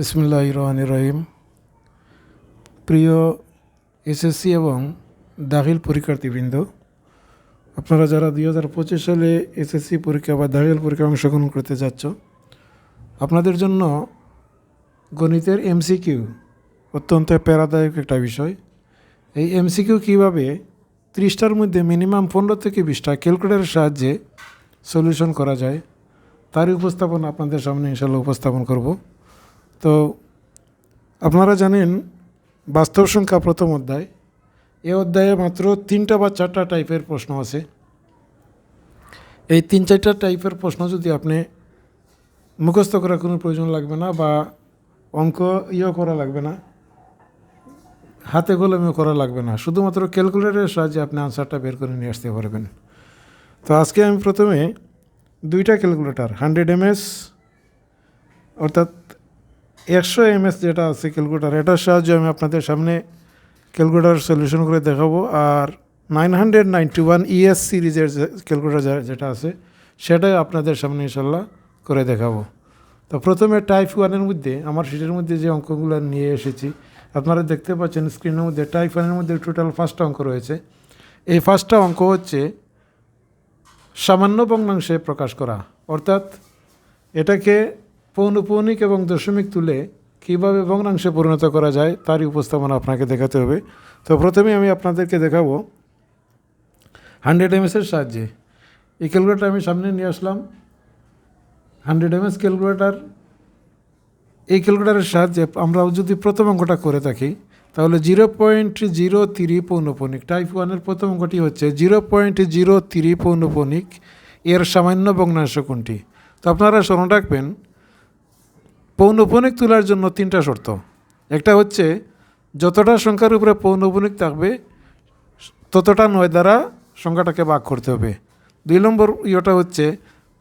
বিসমুল্লাহ রহমান রহিম প্রিয় এসএসসি এবং দাখিল পরীক্ষার্থীবৃন্দ, আপনারা যারা দুই হাজার পঁচিশ সালে এসএসসি পরীক্ষা বা দাখিল পরীক্ষায় অংশগ্রহণ করতে যাচ্ছ, আপনাদের জন্য গণিতের এমসিকিউ অত্যন্ত প্যারাদায়ক একটা বিষয়। এই এমসিকিউ কীভাবে ত্রিশটার মধ্যে মিনিমাম পনেরো থেকে বিশটা ক্যালকুলেটারের সাহায্যে সলিউশন করা যায়, তারই উপস্থাপন আপনাদের সামনে ইনশাল্লাহ উপস্থাপন করব। তো আপনারা জানেন, বাস্তব সংখ্যা প্রথম অধ্যায়। এ অধ্যায়ে মাত্র তিনটা বা চারটা টাইপের প্রশ্ন আছে। এই তিন চারটা টাইপের প্রশ্ন যদি আপনি মুখস্থ করার কোনো প্রয়োজন লাগবে না বা অঙ্ক ইয়ে করা লাগবে না, হাতে কলমে করা লাগবে না, শুধুমাত্র ক্যালকুলেটরের সাহায্যে আপনি আনসারটা বের করে নিয়ে আসতে পারবেন। তো আজকে আমি প্রথমে দুইটা ক্যালকুলেটার হান্ড্রেড এমএস অর্থাৎ একশো এমএস যেটা আছে ক্যালকুলেটার, এটার সাহায্যে আমি আপনাদের সামনে ক্যালকুলেটার সলিউশন করে দেখাবো। আর nine hundred ninety one ES সিরিজের ক্যালকুলেটার যেটা আছে সেটাই আপনাদের সামনে ইনশাল্লাহ করে দেখাবো। তো প্রথমে টাইপ ওয়ানের মধ্যে, আমার সিটের মধ্যে যে অঙ্কগুলো নিয়ে এসেছি, আপনারা দেখতে পাচ্ছেন স্ক্রিনের মধ্যে টাইপ ওয়ানের মধ্যে টোটাল ফার্স্টটা অঙ্ক রয়েছে। এই ফার্স্টটা অঙ্ক হচ্ছে সামান্য ভগ্নাংশে প্রকাশ করা, অর্থাৎ এটাকে পৌনপৌনিক এবং দশমিক তুলে কীভাবে ভগ্নাংশে পরিণত করা যায় তারই উপস্থাপনা আপনাকে দেখাতে হবে। তো প্রথমে আমি আপনাদেরকে দেখাবো। হান্ড্রেড এমএসের সাহায্যে। এই ক্যালকুলেটার আমি সামনে নিয়ে আসলাম। হান্ড্রেড এমএস ক্যালকুলেটার, এই ক্যালকুলেটারের সাহায্যে আমরা যদি প্রথম অঙ্কটা করে থাকি, তাহলে জিরো পয়েন্ট জিরো থ্রি পৌনপনিক টাইপ ওয়ানের প্রথম অঙ্কটি হচ্ছে জিরো পয়েন্ট জিরো থ্রি পৌনপনিক এর সামান্য ভগ্নাংশ কোনটি? তো আপনারা স্মরণ রাখবেন পৌনপনিক তোলার জন্য তিনটা শর্ত। একটা হচ্ছে, যতটা সংখ্যার উপরে পৌনপনিক থাকবে, ততটা নয় দ্বারা সংখ্যাটাকে ভাগ করতে হবে। দুই নম্বর ইয়েটা হচ্ছে,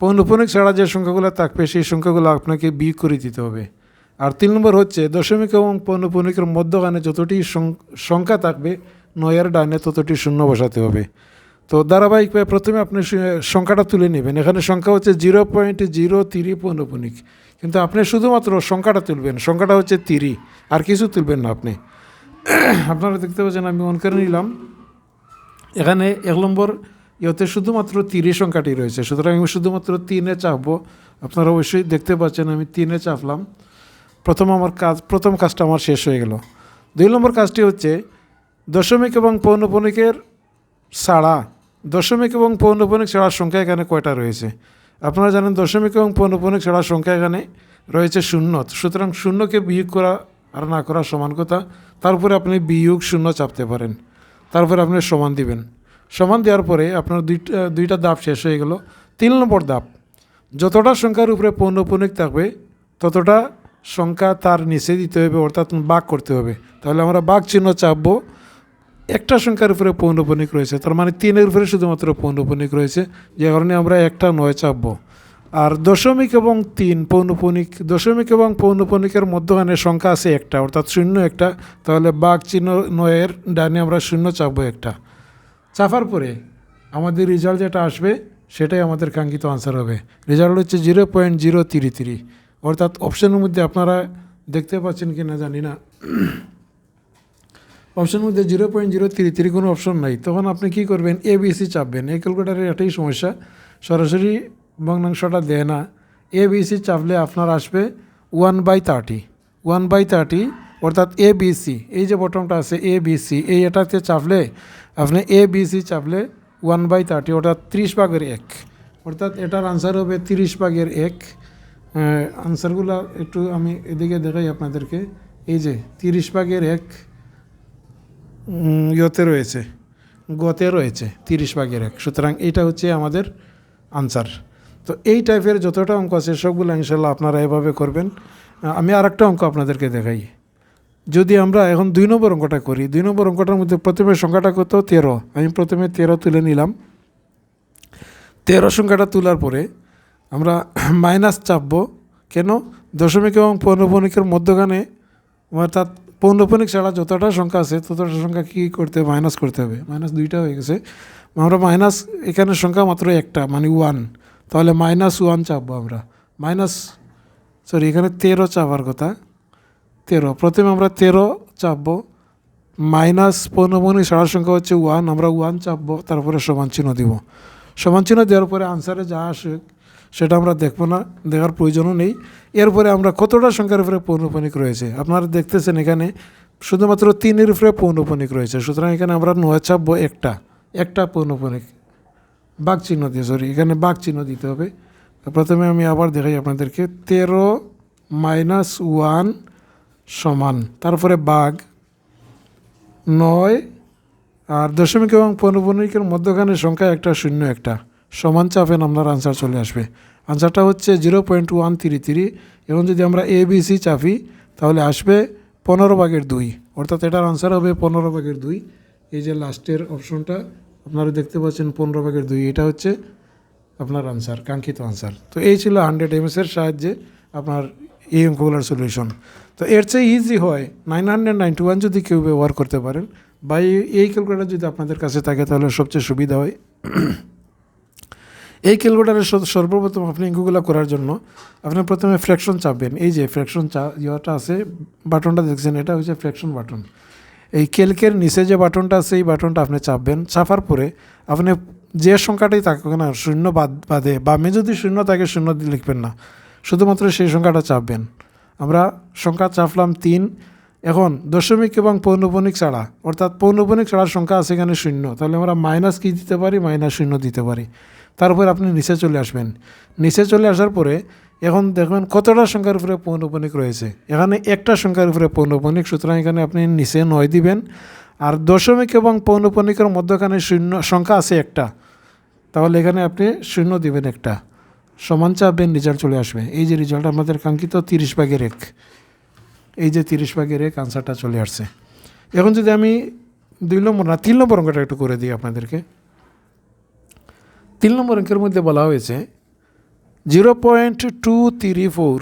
পৌনপনিক ছাড়া যে সংখ্যাগুলো থাকবে, সেই সংখ্যাগুলো আপনাকে বিয়োগ করে দিতে হবে। আর তিন নম্বর হচ্ছে, দশমিক এবং পৌনপনিকের মধ্যখানে যতটি সংখ্যা থাকবে, নয়ের ডাইনে ততটি শূন্য বসাতে হবে। তো ধারাবাহিকভাবে প্রথমে আপনি সংখ্যাটা তুলে নেবেন। এখানে সংখ্যা হচ্ছে জিরো পয়েন্ট জিরো তিরি পৌনপনিক কিন্তু আপনি শুধুমাত্র সংখ্যাটা তুলবেন, সংখ্যাটা হচ্ছে তিরি, আর কিছু তুলবেন না আপনি। আপনারা দেখতে পাচ্ছেন, আমি অন করে নিলাম। এখানে এক নম্বর ইয়েতে শুধুমাত্র তিরি সংখ্যাটি রয়েছে। সুতরাং আমি শুধুমাত্র তিনে চাপবো। আপনারা অবশ্যই দেখতে পাচ্ছেন, আমি তিনে চাপলাম। প্রথম আমার কাজ, প্রথম কাজটা আমার শেষ হয়ে গেল। দুই নম্বর কাজটি হচ্ছে দশমিক এবং পৌনপনিকের ছাড়া দশমিক এবং পৌনপনিক ছাড়ার সংখ্যা এখানে কয়টা রয়েছে? আপনারা জানেন দশমিক এবং পৌনপনিক ছাড়ার সংখ্যা এখানে রয়েছে শূন্য। সুতরাং শূন্যকে বিয়োগ করা আর না করা সমান কথা, তারপরে আপনি বিয়োগ শূন্য চাপতে পারেন। তারপরে আপনি সমান দিবেন। সমান দেওয়ার পরে আপনার দুইটা দুইটা দাপ শেষ হয়ে গেল। তিন নম্বর দাপ যতটা সংখ্যার উপরে পৌনপনিক থাকবে, ততটা সংখ্যা তার নিচে দিতে হবে, অর্থাৎ বাঘ করতে হবে। তাহলে আমরা বাঘ চিহ্ন চাপবো একটা সংখ্যার উপরে পৌনপনিক রয়েছে। তার মানে তিনের উপরে শুধুমাত্র পৌনপনিক রয়েছে, যে কারণে আমরা একটা নয় চাপবো। আর দশমিক এবং তিন পৌনপনিক দশমিক এবং পৌনপনিকের মধ্যখানে সংখ্যা আছে একটা, অর্থাৎ শূন্য একটা, তাহলে বাঘ চিহ্ন নয়ের ডানে আমরা শূন্য চাপবো একটা। চাপার পরে আমাদের রেজাল্ট যেটা আসবে, সেটাই আমাদের কাঙ্ক্ষিত আনসার হবে। রেজাল্ট হচ্ছে zero point zero three three. অর্থাৎ অপশানের মধ্যে আপনারা দেখতে পাচ্ছেন কি না জানি না। অপশনের মধ্যে zero point zero three three কোনো অপশন নাই। তখন আপনি কী করবেন? এ বিসি চাপবেন। এই ক্যালকুলেটারের এটাই সমস্যা, সরাসরি ভগ্নাংশটা দেয় না। এ বিসি চাপলে আপনার আসবে one by thirty one by thirty অর্থাৎ এ বিসি এই যে বটমটা আছে এ বিসি এই এটাতে চাপলে আপনি এ বিসি চাপলে ওয়ান বাই থার্টি অর্থাৎ ত্রিশ ভাগের এক। অর্থাৎ এটার আনসার হবে তিরিশ ভাগের এক। আনসারগুলো একটু আমি এদিকে দেখাই আপনাদেরকে। এই যে তিরিশ ভাগের এক ইয়তে রয়েছে গতে রয়েছে, তিরিশ ভাগের এক। সুতরাং এইটা হচ্ছে আমাদের আনসার। তো এই টাইপের যতটা অঙ্ক আছে সবগুলো ইনশাল্লাহ আপনারা এভাবে করবেন। আমি আর একটা অঙ্ক আপনাদেরকে দেখাই। যদি আমরা এখন দুই নম্বর অঙ্কটা করি, দুই নম্বর অঙ্কটার মধ্যে প্রথমে সংখ্যাটা কত? তেরো। আমি প্রথমে তেরো তুলে নিলাম। তেরো সংখ্যাটা তোলার পরে আমরা মাইনাস চাপবো। কেন? দশমিক এবং পনেরো পৌনপনিকের মধ্যখানে অর্থাৎ পৌনপনিক ছাড়া যতটা সংখ্যা আছে, ততটা সংখ্যা কী করতে হবে? মাইনাস করতে হবে। মাইনাস দুইটা হয়ে গেছে। আমরা মাইনাস, এখানে সংখ্যা মাত্র একটা মানে ওয়ান তাহলে মাইনাস ওয়ান চাপবো আমরা। মাইনাস সরি এখানে তেরো চাপার কথা। তেরো, প্রথমে আমরা তেরো চাপবো। মাইনাস পৌনমণি সারার সংখ্যা হচ্ছে ওয়ান আমরা ওয়ান চাপবো, তারপরে সমান চিহ্ন দিব। সমান চিহ্ন দেওয়ার পরে আনসারে যা আসে সেটা আমরা দেখব না, দেখার প্রয়োজনও নেই। এরপরে আমরা কতটা সংখ্যার উপরে পৌনপনিক রয়েছে? আপনারা দেখতেছেন এখানে শুধুমাত্র তিনের উপরে পৌনপনিক রয়েছে। সুতরাং এখানে আমরা নয় চাপবো একটা একটা পৌনপনিক। বাঘ চিহ্ন দিয়ে সরি এখানে বাঘ চিহ্ন দিতে হবে। প্রথমে আমি আবার দেখাই আপনাদেরকে, তেরো মাইনাস ওয়ান সমান, তারপরে বাঘ নয়, আর দশমিক এবং পৌনপনিকের মধ্যখানে সংখ্যা একটা, শূন্য একটা। সমান চাপেন আপনার আনসার চলে আসবে। আনসারটা হচ্ছে zero point one three three এবং যদি আমরা এ বি সি চাপি, তাহলে আসবে পনেরো ভাগের দুই। অর্থাৎ এটার আনসার হবে পনেরো ভাগের দুই। এই যে লাস্টের অপশনটা আপনারা দেখতে পাচ্ছেন পনেরো ভাগের দুই, এটা হচ্ছে আপনার আনসার কাঙ্ক্ষিত আনসার তো এই ছিল হান্ড্রেড এমএসের সাহায্যে আপনার এই অঙ্কগুলোর সলিউশন তো এর চেয়ে ইজি হয় নাইন হান্ড্রেড নাইনটি ওয়ান যদি কেউ ব্যবহার করতে পারেন। বা এই- এই ক্যালকুলেটার যদি আপনাদের কাছে থাকে, তাহলে সবচেয়ে সুবিধা হয়। এই ক্যালকুলেটারের সর- সর্বপ্রথম আপনি অঙ্কগুলো করার জন্য আপনি প্রথমে ফ্র্যাকশন চাপবেন। এই যে ফ্র্যাকশন চা ইয়েটা আছে, বাটনটা দেখছেন, এটা হচ্ছে ফ্র্যাকশন বাটন। এই কেলকের নিচে যে বাটনটা আছে, এই বাটনটা আপনি চাপবেন। চাপার পরে আপনি যে সংখ্যাটাই থাকুক না শূন্য বাদ বাদে বামে যদি শূন্য থাকে, শূন্য লিখবেন না। শুধুমাত্র সেই সংখ্যাটা চাপবেন। আমরা সংখ্যা চাপলাম তিন এখন দশমিক এবং পৌনপনিক ছাড়া, অর্থাৎ পৌনপনিক ছাড়ার সংখ্যা আছে এখানে শূন্য, তাহলে আমরা মাইনাস কি দিতে পারি? মাইনাস শূন্য দিতে পারি। তারপর আপনি নিচে চলে আসবেন। নিচে চলে আসার পরে এখন দেখবেন কতটা সংখ্যার উপরে পৌনপনিক রয়েছে। এখানে একটা সংখ্যার উপরে পৌনপনিক, সুতরাং এখানে আপনি নিচে নয় দিবেন। আর দশমিক এবং পৌনপনিকের মধ্যখানে শূন্য, সংখ্যা আছে একটা। তাহলে এখানে আপনি শূন্য দিবেন একটা। সমান চাপবেন রেজাল্ট চলে আসবে। এই যে রেজাল্ট আমাদের কাঙ্ক্ষিত তিরিশ ভাগের এক। এই যে তিরিশ ভাগের এক আনসারটা চলে আসছে। এখন যদি আমি দুই নম্বর না, তিন নম্বর অঙ্কটা একটু করে দিই আপনাদেরকে। তিন নম্বর অঙ্কের মধ্যে বলা হয়েছে, zero point two three four,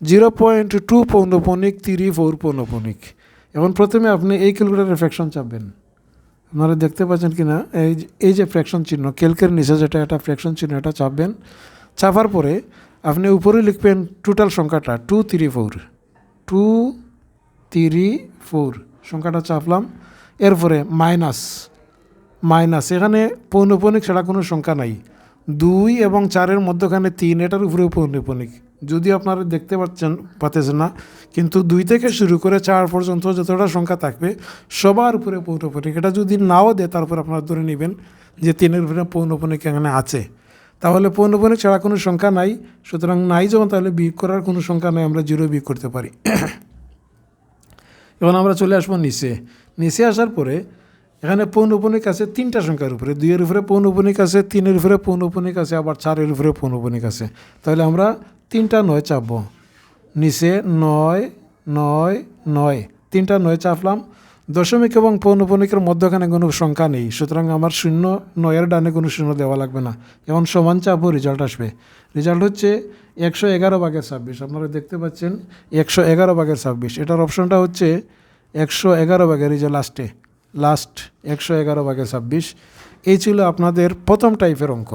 zero point two পৌনপনিক three four পৌনপনিক। এখন প্রথমে আপনি এই ক্যালকুলেটারের ফ্র্যাকশন চাপবেন। আপনারা দেখতে পাচ্ছেন কি না এই এই যে ফ্র্যাকশন চিহ্ন, ক্যালকের নিচে যেটা একটা ফ্র্যাকশন চিহ্ন, এটা চাপবেন। চাপার পরে আপনি উপরে লিখবেন টোটাল সংখ্যাটা, two three four. Two three four সংখ্যাটা চাপলাম এরপরে মাইনাস মাইনাস এখানে পৌনপনিক ছাড়া কোনো সংখ্যা নাই। দুই এবং চারের মধ্যখানে তিন, এটার উপরেও পৌনপনিক। যদি আপনারা দেখতে পাচ্ছেন পাচ্ছেন না, কিন্তু দুই থেকে শুরু করে চার পর্যন্ত যতটা সংখ্যা থাকবে, সবার উপরে পৌনপনিক। এটা যদি নাও দেয়, তারপর আপনারা ধরে নেবেন যে তিনের উপরে পৌনপনিক এখানে আছে। তাহলে পৌনপনিক ছাড়া কোনো সংখ্যা নাই। সুতরাং নাই যখন, তাহলে বিয়োগ করার কোনো সংখ্যা নাই, আমরা জিরো বিয়োগ করতে পারি। এখন আমরা চলে আসব নিচে। নিচে আসার পরে এখানে পৌনপনিক আছে তিনটা সংখ্যার উপরে, দুইয়ের উপরে পৌনপনিক আছে তিনের উপরে পৌনপনিক আছে আবার চারের উপরে পৌনপনিক আছে তাহলে আমরা তিনটা নয় চাপবো। নিচে নয় নয় নয়, তিনটা নয় চাপলাম। দশমিক এবং পৌনপনিকের মধ্যখানে কোনো সংখ্যা নেই, সুতরাং আমার শূন্য নয়ের ডানে কোনো শূন্য দেওয়া লাগবে না। এখন সমান চাপও রেজাল্ট আসবে। রেজাল্ট হচ্ছে একশো এগারো ভাগের ছাব্বিশ। আপনারা দেখতে পাচ্ছেন একশো এগারো ভাগের ছাব্বিশ। এটার অপশনটা হচ্ছে একশো এগারো ভাগের এই যে লাস্টে লাস্ট একশো এগারো ভাগে ছাব্বিশ। এই ছিল আপনাদের প্রথম টাইপের অঙ্ক।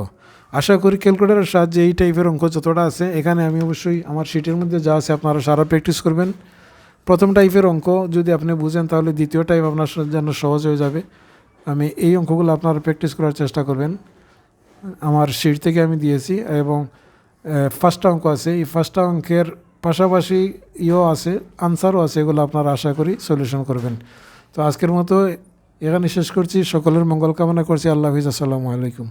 আশা করি ক্যালকুলেটারের সাহায্যে এই টাইপের অঙ্ক যতটা আছে, এখানে আমি অবশ্যই আমার শিটের মধ্যে যা আছে আপনারা সারা প্র্যাকটিস করবেন। প্রথম টাইপের অঙ্ক যদি আপনি বুঝেন, তাহলে দ্বিতীয় টাইপ আপনার জন্য সহজ হয়ে যাবে। আমি এই অঙ্কগুলো আপনারা প্র্যাকটিস করার চেষ্টা করবেন। আমার শিট থেকে আমি দিয়েছি এবং ফার্স্টটা অঙ্ক আছে। এই ফার্স্টটা অঙ্কের পাশাপাশি ইও আছে আনসারও আছে, এগুলো আপনারা আশা করি সলিউশন করবেন। তো আজকের মতো এখানে শেষ করছি। সকলের মঙ্গল কামনা করছি। আল্লাহ হাফিজ। আসসালামু আলাইকুম।